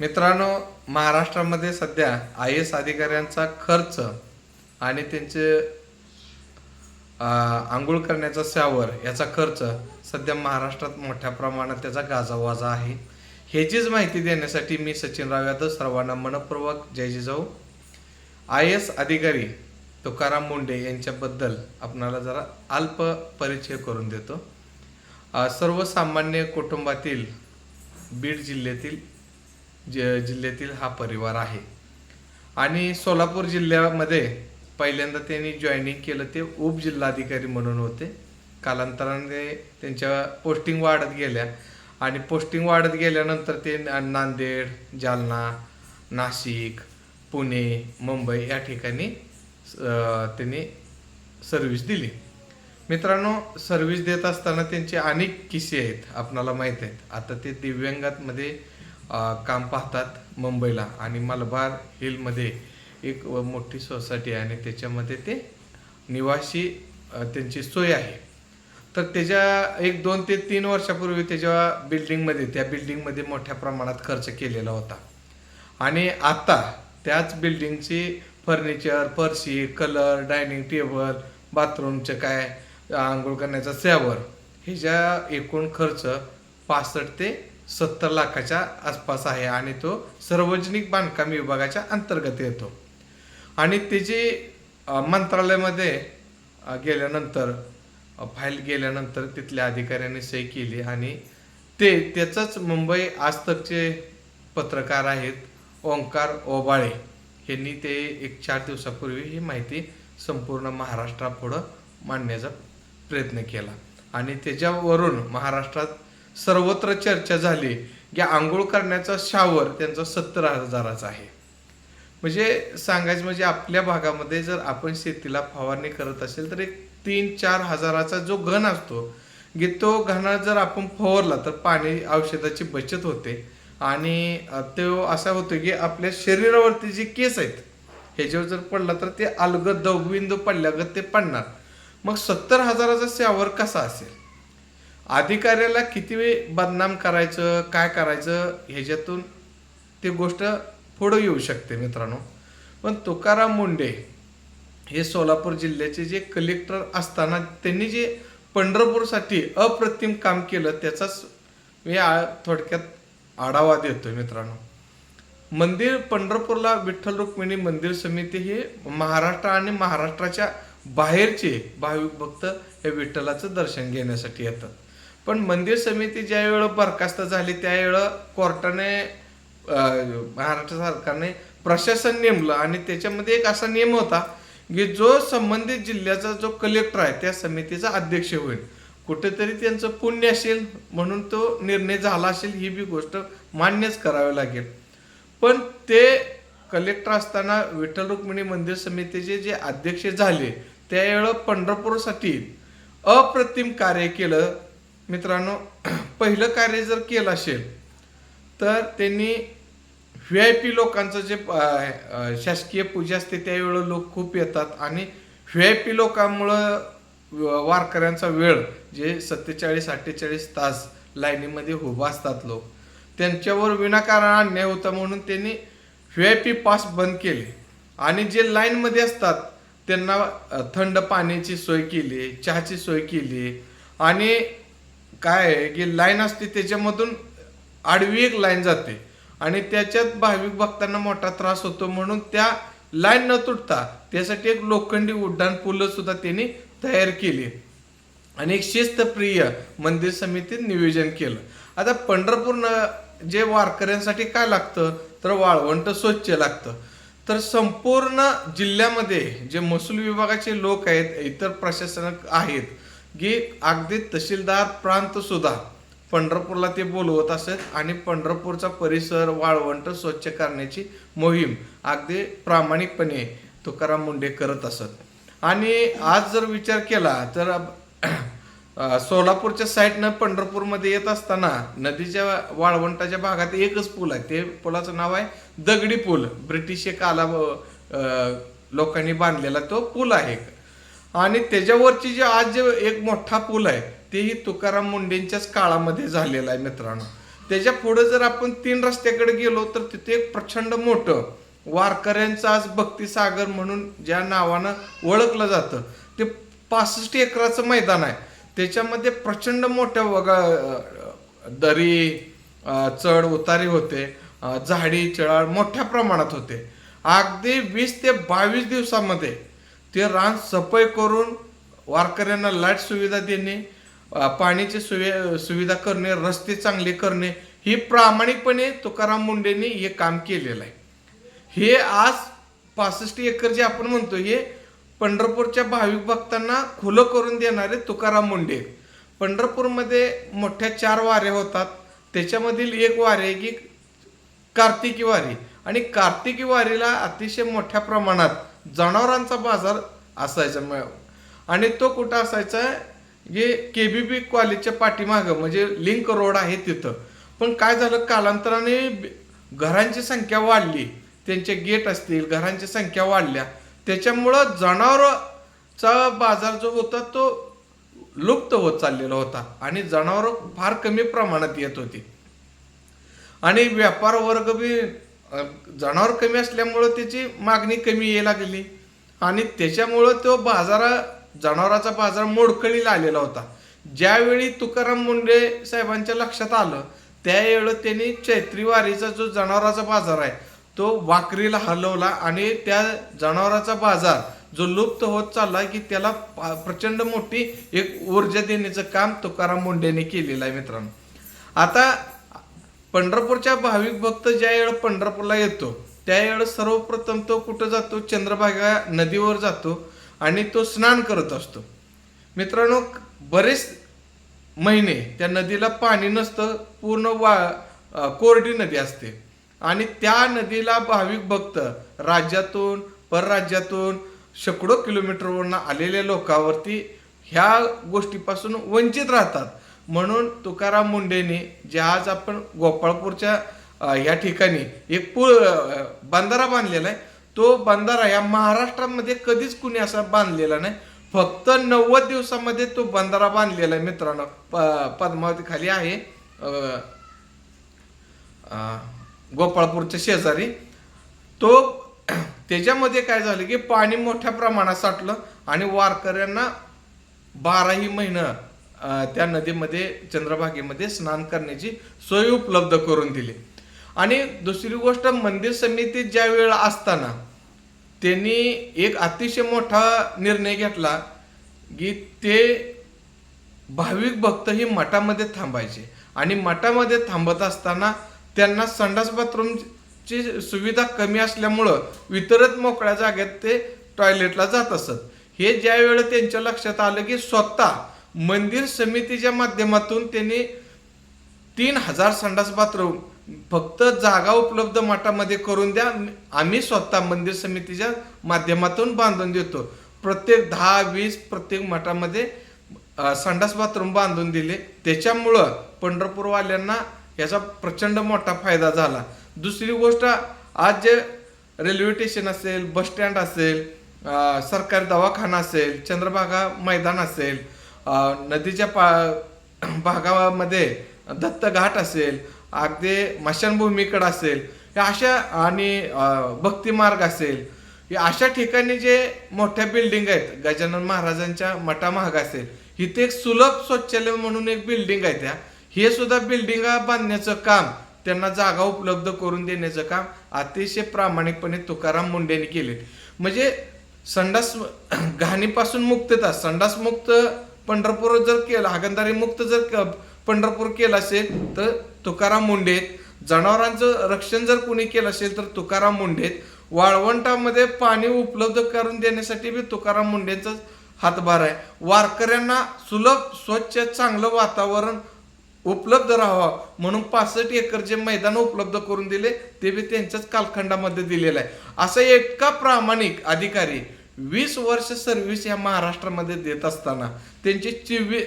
मित्रांनो महाराष्ट्रामध्ये सध्या आय एस अधिकाऱ्यांचा खर्च आणि त्यांचे आंघोळ करण्याचा सावर याचा खर्च सध्या महाराष्ट्रात मोठ्या प्रमाणात त्याचा गाजावाजा आहे. ह्याचीच माहिती देण्यासाठी मी सचिन राव यादव सर्वांना मनपूर्वक जय जिजाऊ. आय एस अधिकारी तुकाराम मुंडे यांच्याबद्दल आपणाला जरा अल्प परिचय करून देतो. सर्वसामान्य कुटुंबातील बीड जिल्ह्यातील ज जिल्ह्यातील हा परिवार आहे. आणि सोलापूर जिल्ह्यामध्ये पहिल्यांदा त्यांनी जॉईनिंग केलं ते उपजिल्हाधिकारी म्हणून होते. कालांतराने त्यांच्या पोस्टिंग वाढत गेल्या. आणि पोस्टिंग वाढत गेल्यानंतर ते नांदेड जालना नाशिक पुणे मुंबई या ठिकाणी त्यांनी सर्व्हिस दिली. मित्रांनो सर्व्हिस देत असताना त्यांचे अनेक किस्से आहेत आपणाला माहीत आहेत. आता ते दिव्यांगातमध्ये काम पाहतात मुंबईला. आणि मलबार हिलमध्ये एक मोठी सोसायटी आहे आणि त्याच्यामध्ये ते निवासी त्यांची सोय आहे. तर त्याच्या एक दोन ते तीन वर्षापूर्वी त्याच्या बिल्डिंगमध्ये त्या बिल्डिंगमध्ये मोठ्या प्रमाणात खर्च केलेला होता. आणि आता त्याच बिल्डिंगची फर्निचर फरशी कलर डायनिंग टेबल बाथरूमचं काय आंघोळ करण्याचा शॅवर ह्याच्या एकूण खर्च पासष्ट ते सत्तर लाखाच्या आसपास आहे आणि तो सार्वजनिक बांधकाम विभागाच्या अंतर्गत येतो. आणि त्याची मंत्रालयामध्ये गेल्यानंतर फाईल गेल्यानंतर तिथल्या अधिकाऱ्यांनी सही केली आणि ते त्याचंच मुंबई आजतकचे पत्रकार आहेत ओंकार ओबाळे. यांनी ते एक चार दिवसापूर्वी ही माहिती संपूर्ण महाराष्ट्रापुढं मांडण्याचा प्रयत्न केला. आणि त्याच्यावरून महाराष्ट्रात सर्वत्र चर्चा झाली की आंघोळ करण्याचा शावर त्यांचा सत्तर हजाराचा आहे. म्हणजे सांगायचं म्हणजे आपल्या भागामध्ये जर आपण शेतीला फवारणी करत असेल तर एक तीन चार हजाराचा जो घन असतो की तो घन जर आपण फवारला तर पाणी औषधाची बचत होते. आणि तो असा होतो की आपल्या शरीरावरती जे केस आहेत ह्याच्यावर जर पडला तर ते अलगद दवबिंदू पडल्यागत ते पडणार. मग सत्तर हजाराचा शावर कसा असेल? अधिकाऱ्याला किती वेळ बदनाम करायचं काय करायचं ह्याच्यातून ती गोष्ट पुढं येऊ शकते मित्रांनो. पण तुकाराम मुंडे हे सोलापूर जिल्ह्याचे जे कलेक्टर असताना त्यांनी जे पंढरपूरसाठी अप्रतिम काम केलं त्याचाच मी आ- थोडक्यात आढावा देतोय मित्रांनो. मंदिर पंढरपूरला विठ्ठल रुक्मिणी मंदिर समिती हे महाराष्ट्र आणि महाराष्ट्राच्या बाहेरचे भाविक भक्त हे विठ्ठलाचं दर्शन घेण्यासाठी येतात. पण मंदिर समिती ज्या वेळेला बरखास्त झाली त्यावेळेला कोर्टाने महाराष्ट्र सरकारने प्रशासन नेमलं आणि त्याच्यामध्ये एक असा नियम होता की जो संबंधित जिल्ह्याचा जो कलेक्टर आहे त्या समितीचा अध्यक्ष होईल. कुठेतरी त्यांचं पुण्य असेल म्हणून तो निर्णय झाला असेल ही बी गोष्ट मान्यच करावी लागेल. पण ते कलेक्टर असताना विठ्ठल रुक्मिणी मंदिर समितीचे जे अध्यक्ष झाले त्यावेळेला पंढरपूरसाठी अप्रतिम कार्य केलं. मित्रांनो पहिलं कार्य जर केलं असेल तर त्यांनी व्ही आय पी लोकांचं जे शासकीय पूजा असते त्यावेळेला लोक खूप येतात. आणि व्ही आय पी लोकांमुळं वारकऱ्यांचा वेळ जे सत्तेचाळीस अठ्ठेचाळीस तास लाईनीमध्ये उभा असतात लोक त्यांच्यावर विनाकारण अन्याय होता म्हणून त्यांनी व्ही आय पी पास बंद केले. आणि जे लाईनमध्ये असतात त्यांना थंड पाण्याची सोय केली चहाची सोय केली. आणि काय आहे की लाईन असते त्याच्यामधून आडवी एक लाईन जाते. आणि त्याच्यात भाविक भक्तांना मोठा त्रास होतो म्हणून त्या लाईन न तुटता त्यासाठी एक लोखंडी उड्डाण पुलं सुद्धा त्यांनी तयार केली. आणि एक शिस्तप्रिय मंदिर समितीत नियोजन केलं. आता पंढरपूर जे वारकऱ्यांसाठी काय लागतं तर वाळवंट स्वच्छ लागतं. तर संपूर्ण जिल्ह्यामध्ये जे महसूल विभागाचे लोक आहेत इतर प्रशासक आहेत की अगदी तहसीलदार प्रांत सुद्धा पंढरपूरला ते बोलवत असत आणि पंढरपूरचा परिसर वाळवंट स्वच्छ करण्याची मोहीम अगदी प्रामाणिकपणे तुकाराम मुंडे करत असत. आणि आज जर विचार केला तर सोलापूरच्या साईडनं पंढरपूरमध्ये येत असताना नदीच्या वाळवंटाच्या भागात एकच पूल आहे. ते पुलाचं नाव आहे दगडी पूल. ब्रिटिश काला लोकांनी बांधलेला तो पूल आहे. आणि त्याच्यावरची जे आज जे एक मोठा पूल आहे तेही तुकाराम मुंडेंच्याच काळामध्ये झालेला आहे मित्रांनो. त्याच्या पुढे जर आपण तीन रस्त्याकडे गेलो तर तिथे एक प्रचंड मोठं वारकऱ्यांचं आज भक्तिसागर म्हणून ज्या नावानं ओळखलं जातं ते पासष्ट एकराचं मैदान आहे. त्याच्यामध्ये प्रचंड मोठ्या वगा दरी चढ उतारी होते झाडी चढाळ मोठ्या प्रमाणात होते. अगदी वीस ते बावीस दिवसामध्ये ते रान सफाई करून वारकऱ्यांना लाइट सुविधा देणे पाण्याची सुवि सुविधा करणे रस्ते चांगले करणे ही प्रामाणिकपणे तुकाराम मुंडेंनी हे काम केलेलं आहे. हे आज पासष्ट एकर जे आपण म्हणतो हे पंढरपूरच्या भाविक भक्तांना खुलं करून देणारे तुकाराम मुंडे पंढरपूरमध्ये मोठ्या चार वाऱ्या होतात. त्याच्यामधील एक वारी आहे की कार्तिकी वारी. आणि कार्तिकी वारीला अतिशय मोठ्या प्रमाणात जनावरांचा बाजार असायचा मिळावा आणि तो कुठं असायचा? जे के बी बी कॉलेजच्या पाठीमागं म्हणजे लिंक रोड आहे तिथं. पण काय झालं? कालांतराने घरांची संख्या वाढली. त्यांचे गेट असतील घरांची संख्या वाढल्या. त्याच्यामुळं जनावरचा बाजार जो होता तो लुप्त होत चाललेला होता. आणि जनावरं फार कमी प्रमाणात येत होती. आणि व्यापार वर्ग बी जनावर कमी असल्यामुळं त्याची मागणी कमी यायला लागली. आणि त्याच्यामुळं तो बाजारा जनावराचा बाजार मोडकळीला आलेला होता. ज्यावेळी तुकाराम मुंडे साहेबांच्या लक्षात आलं त्यावेळी त्यांनी चैत्रीवारीचा जो जनावराचा बाजार आहे तो वाकरीला हलवला आणि त्या जनावराचा बाजार जो लुप्त होत चालला की त्याला पा- प्रचंड मोठी एक ऊर्जा देण्याचं काम तुकाराम मुंडेने केलेलं आहे मित्रांनो. आता पंढरपूरच्या भाविक भक्त ज्या वेळ पंढरपूरला येतो त्यावेळेस सर्वप्रथम तो कुठं जातो? चंद्रभागा नदीवर जातो आणि तो स्नान करत असतो. मित्रांनो बरेच महिने त्या नदीला पाणी नसतं पूर्ण वा कोरडी नदी असते. आणि त्या नदीला भाविक भक्त राज्यातून परराज्यातून शेकडो किलोमीटरवरून आलेल्या लोकांवरती ह्या गोष्टीपासून वंचित राहतात. म्हणून तुकाराम मुंडेने जे आज आपण गोपाळपूरच्या या ठिकाणी एक पूळ बांधारा बंधारा बांधलेला आहे. तो बंधारा या महाराष्ट्रामध्ये कधीच कुणी असा बांधलेला नाही. फक्त नव्वद दिवसामध्ये तो बंधारा बांधलेला आहे मित्रांनो. प- पद्मावती खाली आहे गोपाळपूरच्या शेजारी. तो त्याच्यामध्ये काय झालं की पाणी मोठ्या प्रमाणात साठलं आणि वारकऱ्यांना बाराही महिनं त्या नदीमध्ये चंद्रभागेमध्ये स्नान करण्याची सोय उपलब्ध करून दिली. आणि दुसरी गोष्ट मंदिर समितीत ज्या वेळेला असताना त्यांनी एक अतिशय मोठा निर्णय घेतला की ते भाविक भक्त ही मठामध्ये थांबायचे. आणि मठामध्ये थांबत असताना त्यांना संडास बाथरूमची सुविधा कमी असल्यामुळं वितरित मोकळ्या जागेत ते टॉयलेटला जात असत. हे ज्या वेळेला त्यांच्या लक्षात आलं की स्वतः मंदिर समितीच्या माध्यमातून त्यांनी तीन हजार संडास बाथरूम फक्त जागा उपलब्ध मठामध्ये करून द्या. आम्ही स्वतः मंदिर समितीच्या माध्यमातून बांधून देतो. प्रत्येक दहा वीस प्रत्येक मठामध्ये संडास बाथरूम बांधून दिले. त्याच्यामुळं पंढरपूरवाल्यांना याचा प्रचंड मोठा फायदा झाला. दुसरी गोष्ट आज जे रेल्वे स्टेशन असेल बस स्टँड असेल सरकारी दवाखाना असेल चंद्रभागा मैदान असेल नदीच्या पा भागामध्ये दत्त घाट असेल अगदी मशानभूमीकडं असेल या अशा आणि भक्तिमार्ग असेल या अशा ठिकाणी जे मोठ्या बिल्डिंग आहेत गजानन महाराजांच्या मठामाग असेल इथे एक सुलभ शौचालय म्हणून एक बिल्डिंग आहे त्या. हे सुद्धा बिल्डिंग बांधण्याचं काम त्यांना जागा उपलब्ध करून देण्याचं काम अतिशय प्रामाणिकपणे तुकाराम मुंडेने केले म्हणजे संडास घाणीपासून मुक्तता संडास मुक्त पंढरपूर जर केलं हागंदारी मुक्त जर पंढरपूर केलं असेल तर तुकाराम मुंडे जनावरांचं रक्षण जर कुणी केलं असेल तर तुकाराम मुंडे वाळवंटामध्ये पाणी उपलब्ध करून देण्यासाठी बी तुकाराम मुंडेंचा हातभार आहे. वारकऱ्यांना सुलभ स्वच्छ चांगलं वातावरण उपलब्ध राहावं म्हणून पासष्ट एकर जे मैदान उपलब्ध करून दिले ते बी त्यांच्याच कालखंडामध्ये दिलेलं आहे. असं इतका प्रामाणिक अधिकारी वीस वर्ष सर्व्हिस या महाराष्ट्रामध्ये देत असताना त्यांची चिवी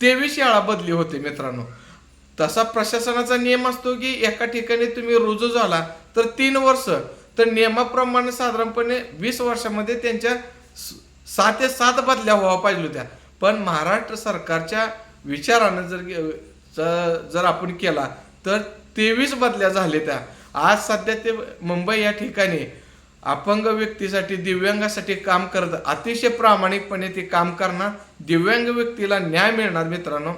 तेवीस शाळा बदली होते मित्रांनो. तसा प्रशासनाचा नियम असतो की एका ठिकाणी तुम्ही रुजू झाला तर तीन वर्ष. तर नियमाप्रमाणे साधारणपणे वीस वर्षामध्ये त्यांच्या सात ते सात बदल्या व्हावा पाहिजे होत्या. पण महाराष्ट्र सरकारच्या विचारानं जर जर आपण केला तर तेवीस बदल्या झाल्या त्या. आज सध्या ते मुंबई या ठिकाणी अपंग व्यक्तीसाठी दिव्यांगासाठी काम करत अतिशय प्रामाणिकपणे ते काम करणार दिव्यांग व्यक्तीला न्याय मिळणार मित्रांनो.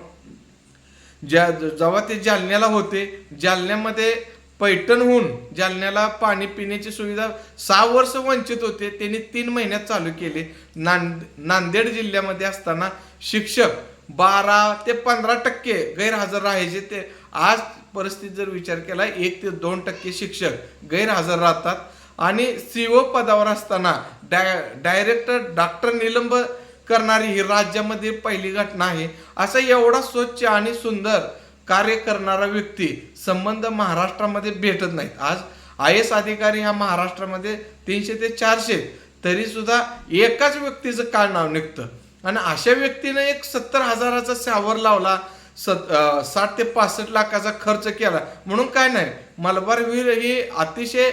ज्या जेव्हा ते जालन्याला होते जालन्यामध्ये पैठण होऊन जालन्याला पाणी पिण्याची सुविधा सहा वर्ष वंचित होते त्यांनी तीन महिन्यात चालू केले. नांद नांदेड जिल्ह्यामध्ये असताना शिक्षक बारा ते पंधरा टक्के गैरहजर राहायचे. ते आज परिस्थिती जर विचार केला एक ते दोन टक्के शिक्षक गैरहजर राहतात. आणि सीओ पदावर असताना डाय डायरेक्टर डॉक्टर निलंब करणारी ही राज्यामध्ये पहिली घटना आहे. असा एवढा स्वच्छ आणि सुंदर कार्य करणारा व्यक्ती संबंध महाराष्ट्रामध्ये भेटत नाहीत. आज आय एस अधिकारी हा महाराष्ट्रामध्ये तीनशे ते चारशे तरी सुद्धा एकाच व्यक्तीचं काळ नाव निघतं. आणि अशा व्यक्तीनं एक सत्तर हजाराचा सावर लावला सत साठ ते पासष्ट लाखाचा खर्च केला. म्हणून काय नाही मलबार वीर ही अतिशय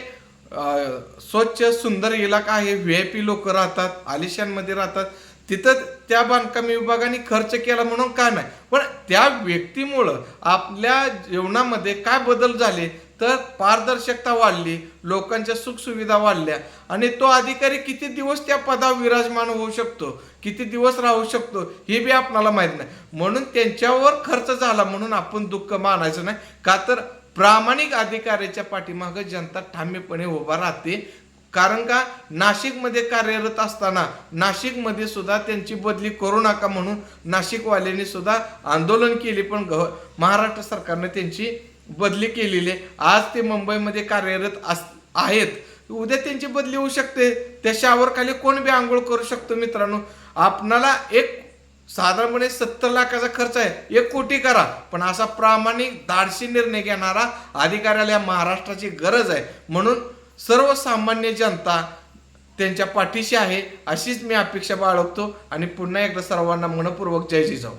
स्वच्छ सुंदर इलाका आहे. व्ही आय पी लोक राहतात आलिशानमध्ये राहतात. तिथं त्या बांधकाम विभागाने खर्च केला म्हणून काय नाही? पण त्या व्यक्तीमुळं आपल्या जीवनामध्ये काय बदल झाले? तर पारदर्शकता वाढली लोकांच्या सुखसुविधा वाढल्या आणि तो अधिकारी किती दिवस त्या पदावर विराजमान होऊ शकतो? किती दिवस राहू शकतो? हे बी आपणाला माहीत नाही. म्हणून त्यांच्यावर खर्च झाला म्हणून आपण दुःख मानायचं नाही. का तर प्रामाणिक अधिकाऱ्याच्या पाठीमागं जनता ठामेपणे उभा राहते. कारण का? नाशिकमध्ये कार्यरत असताना नाशिकमध्ये सुद्धा त्यांची बदली करू नका म्हणून नाशिकवाल्यांनी सुद्धा आंदोलन केले पण गव महाराष्ट्र सरकारने त्यांची बदली केलेली आहे. आज ते मुंबईमध्ये कार्यरत अस आहेत. उद्या त्यांची बदली होऊ शकते. त्या शावर खाली कोण बी आंघोळ करू शकतो मित्रांनो? आपणाला एक साधारणपणे सत्तर लाखाचा खर्च आहे. एक कोटी करा. पण असा प्रामाणिक धाडसी निर्णय घेणारा अधिकाऱ्याला या महाराष्ट्राची गरज आहे. म्हणून सर्वसामान्य जनता त्यांच्या पाठीशी आहे अशीच मी अपेक्षा बाळगतो. आणि पुन्हा एकदा सर्वांना मनपूर्वक जय जिजाऊ.